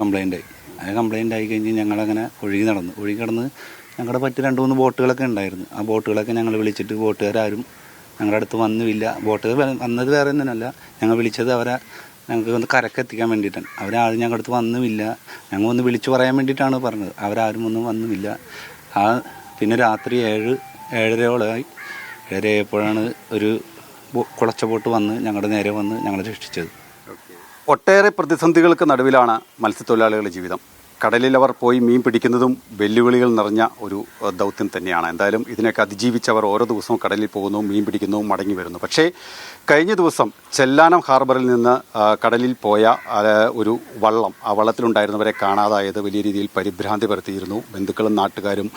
Complaint ആയി. അത് complaint ആയി കഴിഞ്ഞ് ഞങ്ങളങ്ങനെ ഒഴുകി നടന്നു. ഒഴുകി കിടന്ന് ഞങ്ങളുടെ പറ്റി രണ്ട് മൂന്ന് ബോട്ടുകളൊക്കെ ഉണ്ടായിരുന്നു. ആ ബോട്ടുകളൊക്കെ ഞങ്ങൾ വിളിച്ചിട്ട് ബോട്ടുകാരും ഞങ്ങളുടെ അടുത്ത് വന്നുമില്ല ബോട്ടുകാർ വ- വന്നത് വേറെ ഒന്നിനല്ല. ഞങ്ങൾ വിളിച്ചത് അവരെ ഞങ്ങൾക്ക് ഒന്ന് കരക്കെത്തിക്കാൻ വേണ്ടിയിട്ടാണ്. അവരാരും ഞങ്ങളുടെ അടുത്ത് വന്നുമില്ല. ഞങ്ങൾ ഒന്ന് വിളിച്ചു പറയാൻ വേണ്ടിയിട്ടാണ് പറഞ്ഞത്. അവരാരും ഒന്നും വന്നുമില്ല. ആ പിന്നെ രാത്രി ഏഴ് ഏഴരയോളമായി. ഏഴരയായപ്പോഴാണ് ഒരു കുളച്ച ബോട്ട് വന്ന് ഞങ്ങളുടെ നേരെ വന്ന് ഞങ്ങളെ രക്ഷിച്ചത്. ഒട്ടേറെ പ്രതിസന്ധികൾക്ക് നടുവിലാണ് മത്സ്യത്തൊഴിലാളികളുടെ ജീവിതം. കടലിൽ അവർ പോയി മീൻ പിടിക്കുന്നതും വെല്ലുവിളികൾ നിറഞ്ഞ ഒരു ദൗത്യം തന്നെയാണ്. എന്തായാലും ഇതിനൊക്കെ അതിജീവിച്ചവർ ഓരോ ദിവസവും കടലിൽ പോകുന്നു മീൻ പിടിക്കുന്നു മടങ്ങി വരുന്നു. പക്ഷേ കഴിഞ്ഞ ദിവസം ചെല്ലാനം ഹാർബറിൽ നിന്ന് കടലിൽ പോയ ഒരു വള്ളം ആ വള്ളത്തിലുണ്ടായിരുന്നവരെ കാണാതായത് വലിയ രീതിയിൽ പരിഭ്രാന്തി പരത്തിയിരുന്നു. ബന്ധുക്കളും നാട്ടുകാരും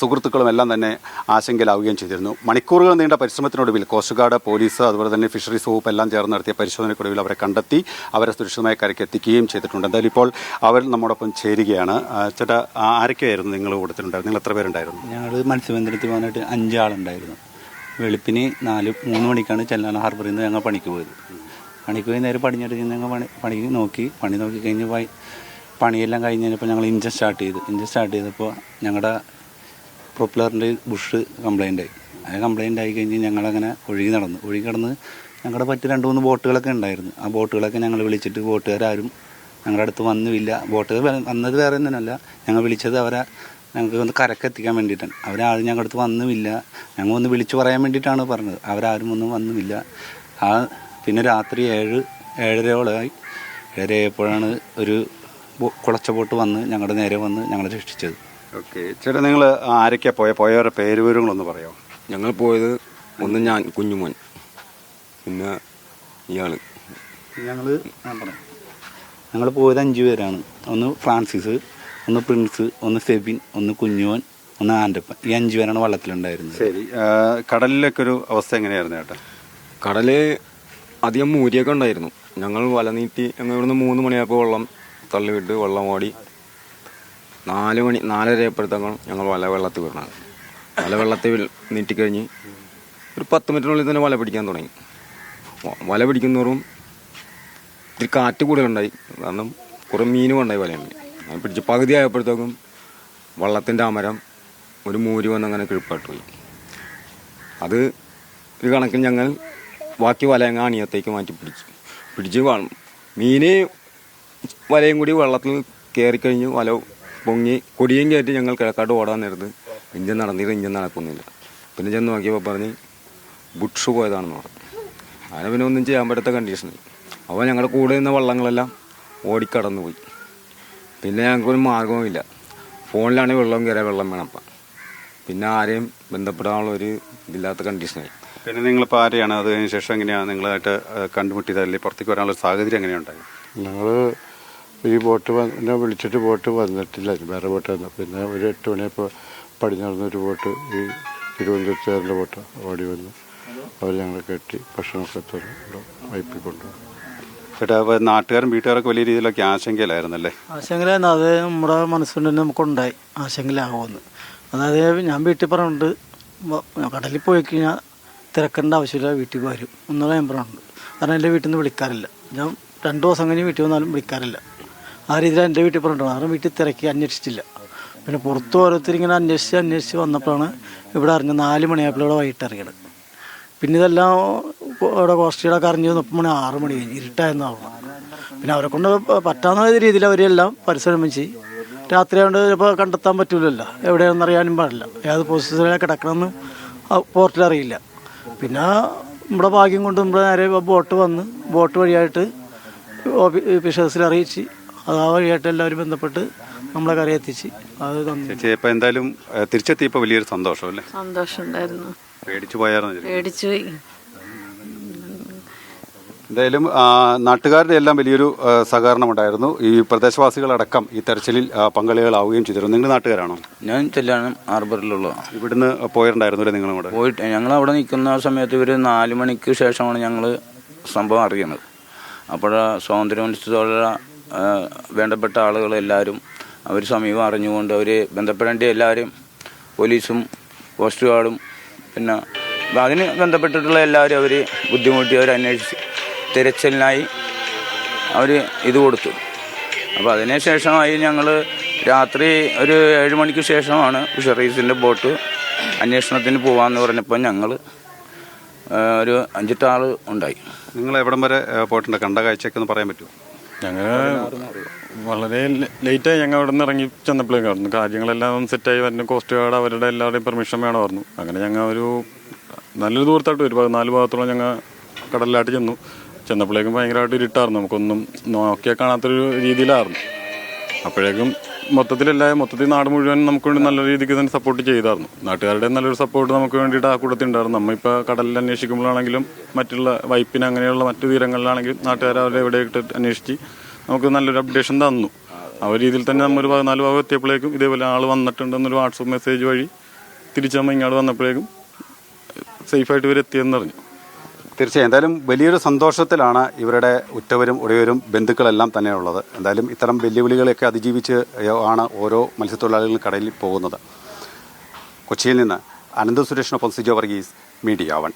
സുഹൃത്തുക്കളും എല്ലാം തന്നെ ആശങ്കയിലാവുകയും ചെയ്തിരുന്നു. മണിക്കൂറുകൾ നീണ്ട പരിശ്രമത്തിനൊടുവിൽ കോസ്റ്റ് ഗാർഡ് പോലീസ് അതുപോലെ തന്നെ ഫിഷറീസ് വകുപ്പ് എല്ലാം ചേർന്ന് നടത്തിയ പരിശോധനയ്ക്കൊടുവിൽ അവരെ കണ്ടെത്തി അവരെ സുരക്ഷിതമായ കരയ്ക്ക് എത്തിക്കുകയും ചെയ്തിട്ടുണ്ട്. എന്തായാലും ഇപ്പോൾ അവർ നമ്മോടൊപ്പം ചേരുകയാണ്. ചേട്ടാ ആരൊക്കെയായിരുന്നു നിങ്ങൾ കൂട്ടത്തിലുണ്ടായിരുന്നു നിങ്ങൾ എത്ര പേരുണ്ടായിരുന്നു? ഞങ്ങൾ മത്സ്യബന്ധനത്തിൽ പോകാനായിട്ട് അഞ്ചാളുണ്ടായിരുന്നു. വെളുപ്പിന് നാല് മൂന്ന് മണിക്കാണ് ചെല്ലാന ഹാർബറിൽ നിന്ന് ഞങ്ങൾ പണിക്ക് പോയത്. പണിക്ക് പോയി നേരെ പടിഞ്ഞിട്ട് ഞങ്ങൾ പണി പണി നോക്കി പണി നോക്കി കഴിഞ്ഞ് പോയി പണിയെല്ലാം കഴിഞ്ഞ് കഴിഞ്ഞപ്പോൾ ഞങ്ങൾ ഇഞ്ചൻ സ്റ്റാർട്ട് ചെയ്തു. ഇഞ്ചൻ സ്റ്റാർട്ട് ചെയ്തപ്പോൾ ഞങ്ങളുടെ പ്രൊപ്പലറിന്റെ ബുഷ് കംപ്ലൈന്റ് ആയി. അത് കംപ്ലൈന്റ് ആയി കഴിഞ്ഞ് ഞങ്ങളങ്ങനെ ഒഴുകി നടന്നു. ഒഴുകി നടന്ന് ഞങ്ങളുടെ പറ്റി രണ്ട് മൂന്ന് ബോട്ടുകളൊക്കെ ഉണ്ടായിരുന്നു. ആ ബോട്ടുകളൊക്കെ ഞങ്ങൾ വിളിച്ചിട്ട് ബോട്ടുകാരും ഞങ്ങളുടെ അടുത്ത് വന്നുമില്ല. ബോട്ട് വന്നത് വേറെ ഒന്നിനല്ല. ഞങ്ങൾ വിളിച്ചത് അവരെ ഞങ്ങൾക്ക് ഒന്ന് കരക്കെത്തിക്കാൻ വേണ്ടിയിട്ടാണ്. അവരാരും ഞങ്ങളുടെ അടുത്ത് വന്നുമില്ല. ഞങ്ങൾ ഒന്ന് വിളിച്ചു പറയാൻ വേണ്ടിയിട്ടാണ് പറഞ്ഞത്. അവരാരും ഒന്നും വന്നുമില്ല. ആ പിന്നെ രാത്രി ഏഴ് ഏഴരയോളമായി. ഏഴരയായപ്പോഴാണ് ഒരു കുളച്ച ബോട്ട് വന്ന് ഞങ്ങളുടെ നേരെ വന്ന് ഞങ്ങളെ രക്ഷിച്ചത്. ഓക്കെ. ചേട്ടാ നിങ്ങൾ ആരൊക്കെയാ പോയ? പോയവരുടെ പേര് വിവരങ്ങളൊന്ന് പറയാമോ? ഞങ്ങൾ പോയത് ഒന്ന് ഞാൻ കുഞ്ഞുമോൻ. പിന്നെ ഇയാൾ. ഞങ്ങൾ ഞങ്ങൾ പോയത് അഞ്ച് പേരാണ്. ഒന്ന് ഫ്രാൻസിസ് ഒന്ന് പ്രിൻസ് ഒന്ന് സെബിൻ ഒന്ന് കുഞ്ഞുവൻ ഒന്ന് ആന്റപ്പൻ ഈ അഞ്ച് പേരാണ് വള്ളത്തിലുണ്ടായിരുന്നത്. ശരി. കടലിലൊക്കെ ഒരു അവസ്ഥ എങ്ങനെയായിരുന്നു ചേട്ടാ കടൽ അധികം മൂരിയൊക്കെ ഉണ്ടായിരുന്നു. ഞങ്ങൾ വല നീട്ടി ഞങ്ങൾ ഇവിടുന്ന് മൂന്ന് മണിയായപ്പോൾ വെള്ളം തള്ളിവിട്ട് വെള്ളം ഓടി നാല് മണി നാലരയപ്പോഴത്തേക്കാണ് ഞങ്ങൾ വല വെള്ളത്തിൽ വിടണം വല വെള്ളത്തിൽ നീട്ടിക്കഴിഞ്ഞ് ഒരു പത്ത് മിനിറ്റിനുള്ളിൽ തന്നെ വല പിടിക്കാൻ തുടങ്ങി. വല പിടിക്കുന്നോറും ഇത്തിരി കാറ്റ് കൂടുതലുണ്ടായി. കാരണം കുറേ മീനും ഉണ്ടായി വലയിൽ അങ്ങനെ പിടിച്ച് പകുതി ആയപ്പോഴത്തേക്കും വള്ളത്തിന്റെ അമരം ഒരു മൂരി വന്ന് അങ്ങനെ കിഴിപ്പാട്ട് പോയി. അത് ഒരു കണക്കിന് ഞങ്ങൾ ബാക്കി വലയങ്ങ അണിയത്തേക്ക് മാറ്റി പിടിച്ചു. പിടിച്ച് മീൻ വലയും കൂടി വെള്ളത്തിൽ കയറിക്കഴിഞ്ഞ് വല പൊങ്ങി കൊടിയും കയറ്റി ഞങ്ങൾ കിഴക്കാട്ട് ഓടാൻ നേരത്ത് ഇഞ്ചൻ നടന്നിട്ട് ഇഞ്ചൻ നടക്കുന്നില്ല. പിന്നെ ചെന്ന് നോക്കിയപ്പോൾ പറഞ്ഞ് ബുട്സ് പോയതാണെന്ന് പറഞ്ഞു. അങ്ങനെ പിന്നെ ഒന്നും ചെയ്യാൻ പറ്റാത്ത കണ്ടീഷനിൽ അപ്പോൾ ഞങ്ങളുടെ കൂടെ നിന്ന വള്ളങ്ങളെല്ലാം ഓടിക്കടന്നു പോയി പിന്നെ ഞങ്ങൾക്കൊരു മാർഗവുമില്ല ഫോണിലാണെങ്കിൽ വെള്ളം കയറിയ വെള്ളം വേണം അപ്പം. പിന്നെ ആരെയും ബന്ധപ്പെടാനുള്ള ഒരു ഇതില്ലാത്ത കണ്ടീഷനായി പിന്നെ നിങ്ങളിപ്പോൾ ആരെയാണ്? അത് കഴിഞ്ഞ ശേഷം എങ്ങനെയാണ് നിങ്ങളായിട്ട് കണ്ടുമുട്ടിയതല്ലേ കണ്ടുമുട്ടിയത്? അല്ലെങ്കിൽ പുറത്തേക്ക് വരാനുള്ള സാഹചര്യം എങ്ങനെയുണ്ടായി ഞങ്ങൾ ഈ ബോട്ട് വന്നെ വിളിച്ചിട്ട് ബോട്ട് വന്നിട്ടില്ല. വേറെ ബോട്ട് വന്നു. പിന്നെ ഒരു എട്ട് മണിയപ്പോൾ പടിഞ്ഞാറുന്ന ഒരു ബോട്ട് ഈ തിരുവനന്തപുരത്തുകാരന്റെ ബോട്ട് ഓടി വന്നു. അവർ ഞങ്ങളെ കെട്ടി ഭക്ഷണമൊക്കെ തരും വൈപ്പിൽ കൊണ്ടുപോകും ചേട്ടാ അപ്പോൾ നാട്ടുകാരും വീട്ടുകാരൊക്കെ വലിയ രീതിയിലൊക്കെ ആശങ്കയിലായിരുന്നല്ലേ? ആശങ്കയിലായിരുന്നു. അത് നമ്മുടെ മനസ്സുകൊണ്ട് തന്നെ നമുക്കുണ്ടായി ആശങ്കയിലാവുമെന്ന്. അതായത് ഞാൻ വീട്ടിൽ പറഞ്ഞിട്ട് വ- കടലിൽ പോയി കഴിഞ്ഞാൽ തിരക്കേണ്ട ആവശ്യമില്ല വീട്ടിൽ വരും എന്നുള്ള ഞാൻ പറഞ്ഞിട്ടുണ്ട്. കാരണം എന്റെ വീട്ടിൽ നിന്ന് വിളിക്കാറില്ല. ഞാൻ രണ്ട് ദിവസം കഴിഞ്ഞ് വീട്ടിൽ വന്നാലും വിളിക്കാറില്ല. ആ രീതിയിൽ എന്റെ വീട്ടിൽ പറഞ്ഞിട്ടുണ്ട്. കാരണം വീട്ടിൽ തിരക്കി അന്വേഷിച്ചില്ല പിന്നെ പുറത്ത് ഓരോരുത്തർ ഇങ്ങനെ അന്വേഷിച്ച് അന്വേഷിച്ച് വന്നപ്പോഴാണ് ഇവിടെ അറിഞ്ഞ നാല് മണിയായപ്പോൾ ഇവിടെ വൈകിട്ട് ഇറങ്ങിയത്. പിന്നെ ഇതെല്ലാം ഇവിടെ കോസ്റ്റ്ലിയുടെ അറിഞ്ഞു മുപ്പത് മണി ആറ് മണി കഴിഞ്ഞ് ഇരുട്ടായിരുന്നു അവിടെ പിന്നെ അവരെ കൊണ്ട് പറ്റാവുന്ന രീതിയിൽ അവരെല്ലാം പരിശ്രമിച്ച് രാത്രി കൊണ്ട് ചിലപ്പോൾ കണ്ടെത്താൻ പറ്റൂലല്ലോ. എവിടെയാണെന്ന് അറിയാനും പാടില്ല. ഏത് പൊസിഷനിലാണ് കിടക്കണമെന്ന് പോർട്ടിൽ അറിയില്ല. പിന്നെ നമ്മുടെ ഭാഗ്യം കൊണ്ട് നമ്മുടെ നേരെ ബോട്ട് വന്ന് ബോട്ട് വഴിയായിട്ട് ഫിഷേഴ്സിൽ അറിയിച്ച് അത് ആ വഴിയായിട്ട് എല്ലാവരും ബന്ധപ്പെട്ട് നമ്മളെ കറി എത്തിച്ച് അത് ചേച്ചി എന്തായാലും തിരിച്ചെത്തിയപ്പോൾ വലിയൊരു സന്തോഷം അല്ലേ? സന്തോഷമുണ്ടായിരുന്നു. പേടിച്ചു പോയായിരുന്നു? പേടിച്ചു പോയി. എന്തായാലും നാട്ടുകാരുടെ എല്ലാം വലിയൊരു സഹകരണം ഉണ്ടായിരുന്നു ഈ പ്രദേശവാസികളടക്കം ഈ തെരച്ചിലിൽ പങ്കാളികളാവുകയും ചെയ്തിരുന്നു. നിങ്ങൾ നാട്ടുകാരാണോ? ഞാൻ ചെല്ലാണ് ഹാർബറിലുള്ള ഇവിടുന്ന് പോയിട്ടുണ്ടായിരുന്നു നിങ്ങളും കൂടെ പോയിട്ട് ഞങ്ങൾ അവിടെ നിൽക്കുന്ന സമയത്ത് ഇവർ നാല് മണിക്ക് ശേഷമാണ് ഞങ്ങൾ സംഭവം അറിയുന്നത്. അപ്പോൾ സ്വാതന്ത്ര്യ മത്സ്യത്തോടുള്ള വേണ്ടപ്പെട്ട ആളുകൾ എല്ലാവരും അവർ സമീപം അറിഞ്ഞുകൊണ്ട് അവർ ബന്ധപ്പെടേണ്ട എല്ലാവരും പോലീസും കോസ്റ്റ് ഗാർഡും പിന്നെ അതിന് ബന്ധപ്പെട്ടിട്ടുള്ള എല്ലാവരും അവർ ബുദ്ധിമുട്ടി അവർ അന്വേഷിച്ച് തിരച്ചിലിനായി അവർ ഇത് കൊടുത്തു. അപ്പോൾ അതിന് ശേഷമായി ഞങ്ങൾ രാത്രി ഒരു ഏഴ് മണിക്ക് ശേഷമാണ് ഫിഷറീസിന്റെ ബോട്ട് അന്വേഷണത്തിന് പോകാമെന്ന് പറഞ്ഞപ്പോൾ ഞങ്ങൾ ഒരു അഞ്ചെട്ട് ആൾ ഉണ്ടായി. നിങ്ങൾ എവിടം വരെ പോയിട്ടുണ്ട്? കണ്ട കാഴ്ചയൊക്കെ ഒന്ന് പറയാൻ പറ്റുമോ? ഞങ്ങൾ വളരെ ലേറ്റായി ഞങ്ങൾ അവിടെ നിന്ന് ഇറങ്ങി ചെന്നപ്പോഴേക്കായിരുന്നു കാര്യങ്ങളെല്ലാം സെറ്റായി വരുന്ന കോസ്റ്റ് ഗാർഡ് അവരുടെ എല്ലാവരുടെയും പെർമിഷൻ വേണമായിരുന്നു അങ്ങനെ ഞങ്ങൾ ഒരു നല്ലൊരു ദൂരത്തായിട്ട് ഒരു നാല് ഭാഗത്തോളം ഞങ്ങൾ കടലിലായിട്ട് ചെന്നു. ചെന്നപ്പോഴേക്കും ഭയങ്കരമായിട്ട് ഇരുട്ടായിരുന്നു. നമുക്കൊന്നും നോക്കിയാൽ കാണാത്തൊരു രീതിയിലായിരുന്നു. അപ്പോഴേക്കും മൊത്തത്തിലല്ലായ മൊത്തത്തിൽ നാട് മുഴുവൻ നമുക്ക് വേണ്ടി നല്ല രീതിക്ക് തന്നെ സപ്പോർട്ട് ചെയ്തായിരുന്നു. നാട്ടുകാരുടെ നല്ലൊരു സപ്പോർട്ട് നമുക്ക് വേണ്ടിയിട്ട് ആ കൂട്ടത്തിൽ ഉണ്ടായിരുന്നു. നമ്മളിപ്പോൾ കടലിൽ അന്വേഷിക്കുമ്പോഴാണെങ്കിലും മറ്റുള്ള വൈപ്പിന് അങ്ങനെയുള്ള മറ്റു തീരങ്ങളിലാണെങ്കിലും നാട്ടുകാർ അവരെ എവിടെ ഇട്ട് അന്വേഷിച്ച് നമുക്ക് നല്ലൊരു അപ്ഡേഷൻ തന്നു. ആ ഒരു രീതിയിൽ തന്നെ നമ്മൾ നാല് ഭാഗം എത്തിയപ്പോഴേക്കും ഇതേപോലെ ആൾ വന്നിട്ടുണ്ടെന്നൊരു വാട്സപ്പ് മെസ്സേജ് വഴി തിരിച്ച് നമ്മൾ ഇങ്ങോട്ട് വന്നപ്പോഴേക്കും സേഫായിട്ട് അറിഞ്ഞു തീർച്ചയായും. എന്തായാലും വലിയൊരു സന്തോഷത്തിലാണ് ഇവരുടെ ഉറ്റവരും ഉടയവരും ബന്ധുക്കളെല്ലാം തന്നെയുള്ളത്. എന്തായാലും ഇത്തരം വെല്ലുവിളികളെയൊക്കെ അതിജീവിച്ച് ആണ് ഓരോ മത്സ്യത്തൊഴിലാളികളും കടലിൽ പോകുന്നത്. കൊച്ചിയിൽ നിന്ന് അനന്ത സുരേഷിനൊപ്പം സിജോ വർഗീസ് മീഡിയ വൺ.